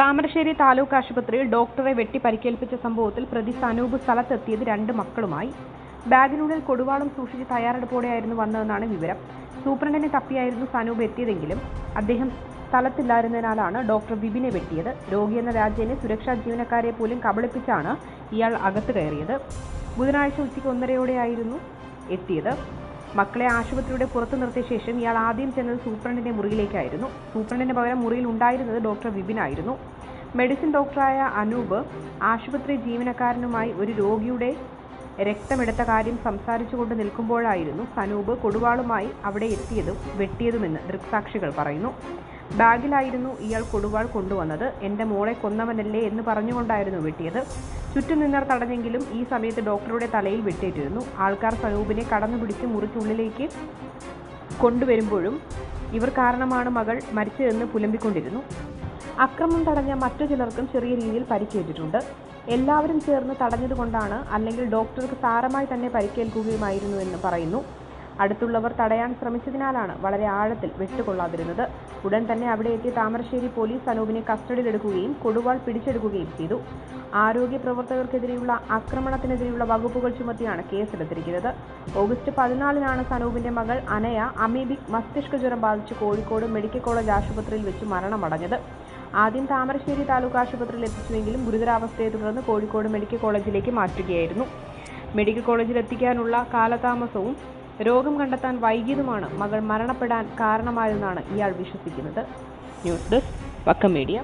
താമരശ്ശേരി താലൂക്ക് ആശുപത്രിയിൽ ഡോക്ടറെ വെട്ടി പരിക്കേൽപ്പിച്ച സംഭവത്തിൽ പ്രതി സനൂപ് സ്ഥലത്തെത്തിയത് രണ്ട് മക്കളുമായി. ബാഗിനുള്ളിൽ കൊടുവാളം സൂക്ഷിച്ച് തയ്യാറെടുപ്പോടെയായിരുന്നു വന്നതെന്നാണ് വിവരം. സൂപ്രണ്ടിനെ തപ്പിയായിരുന്നു സനൂപ് എത്തിയതെങ്കിലും അദ്ദേഹം സ്ഥലത്തില്ലായിരുന്നതിനാലാണ് ഡോക്ടർ വിപിനെ വെട്ടിയത്. രോഗിയെന്ന വ്യാജേനെ സുരക്ഷാ ജീവനക്കാരെ പോലും കബളിപ്പിച്ചാണ് ഇയാൾ അകത്ത് കയറിയത്. ബുധനാഴ്ച ഉച്ചയ്ക്ക് ഒന്നരയോടെയായിരുന്നു എത്തിയത്. മക്കളെ ആശുപത്രിയുടെ പുറത്തു നിർത്തിയ ശേഷം ഇയാൾ ആദ്യം ചെന്നത് സൂപ്രണ്ടിന്റെ മുറിയിലേക്കായിരുന്നു. സൂപ്രണ്ടിന്റെ പകരം മുറിയിൽ ഉണ്ടായിരുന്നത് ഡോക്ടർ വിപിനായിരുന്നു മെഡിസിൻ ഡോക്ടറായ അനൂപ് ആശുപത്രി ജീവനക്കാരനുമായി ഒരു രോഗിയുടെ രക്തമെടുത്ത കാര്യം സംസാരിച്ചുകൊണ്ട് നിൽക്കുമ്പോഴായിരുന്നു സനൂപ് കൊടുവാളുമായി അവിടെ എത്തിയതും വെട്ടിയതുമെന്ന് ദൃക്സാക്ഷികൾ പറയുന്നു. ബാഗിലായിരുന്നു ഇയാൾ കൊടുവാൾ കൊണ്ടുവന്നത്. എന്റെ മോളെ കൊന്നവനല്ലേ എന്ന് പറഞ്ഞുകൊണ്ടായിരുന്നു വെട്ടിയത്. ചുറ്റും നിന്നർ തടഞ്ഞെങ്കിലും ഈ സമയത്ത് ഡോക്ടറുടെ തലയിൽ വെട്ടേറ്റിരുന്നു. ആൾക്കാർ സ്വരൂപിനെ കടന്നു പിടിച്ച് മുറിച്ചുള്ളിലേക്ക് കൊണ്ടുവരുമ്പോഴും ഇവർ കാരണമാണ് മകൾ മരിച്ചതെന്ന് പുലമ്പിക്കൊണ്ടിരുന്നു. അക്രമം തടഞ്ഞ മറ്റു ചിലർക്കും ചെറിയ രീതിയിൽ പരിക്കേറ്റിട്ടുണ്ട്. എല്ലാവരും ചേർന്ന് തടഞ്ഞതുകൊണ്ടാണ് അല്ലെങ്കിൽ ഡോക്ടർക്ക് സാരമായി തന്നെ പരിക്കേൽക്കുകയുമായിരുന്നു എന്ന് പറയുന്നു. അടുത്തുള്ളവർ തടയാൻ ശ്രമിച്ചതിനാലാണ് വളരെ ആഴത്തിൽ വെട്ടുകൊള്ളാതിരുന്നത്. ഉടൻ തന്നെ അവിടെ എത്തിയ താമരശ്ശേരി പോലീസ് അനൂപിനെ കസ്റ്റഡിയിലെടുക്കുകയും കൊടുവാൾ പിടിച്ചെടുക്കുകയും ചെയ്തു. ആരോഗ്യ പ്രവർത്തകർക്കെതിരെയുള്ള ആക്രമണത്തിനെതിരെയുള്ള വകുപ്പുകൾ ചുമത്തിയാണ് കേസെടുത്തിരിക്കുന്നത്. ഓഗസ്റ്റ് പതിനാലിനാണ് സനൂപിന്റെ മകൾ അനയ അമീബിക് മസ്തിഷ്ക ജ്വരം ബാധിച്ച് കോഴിക്കോട് മെഡിക്കൽ കോളേജ് ആശുപത്രിയിൽ വെച്ച് മരണമടഞ്ഞത്. ആദ്യം താമരശ്ശേരി താലൂക്ക് ആശുപത്രിയിൽ എത്തിച്ചുവെങ്കിലും ഗുരുതരാവസ്ഥയെ തുടർന്ന് കോഴിക്കോട് മെഡിക്കൽ കോളേജിലേക്ക് മാറ്റുകയായിരുന്നു. മെഡിക്കൽ കോളേജിൽ എത്തിക്കാനുള്ള കാലതാമസവും രോഗം കണ്ടെത്താൻ വൈകിയതുമാണ് മകൾ മരണപ്പെടാൻ കാരണമായതെന്നാണ് ഇയാൾ വിശ്വസിക്കുന്നത്. News desk Vakkam media.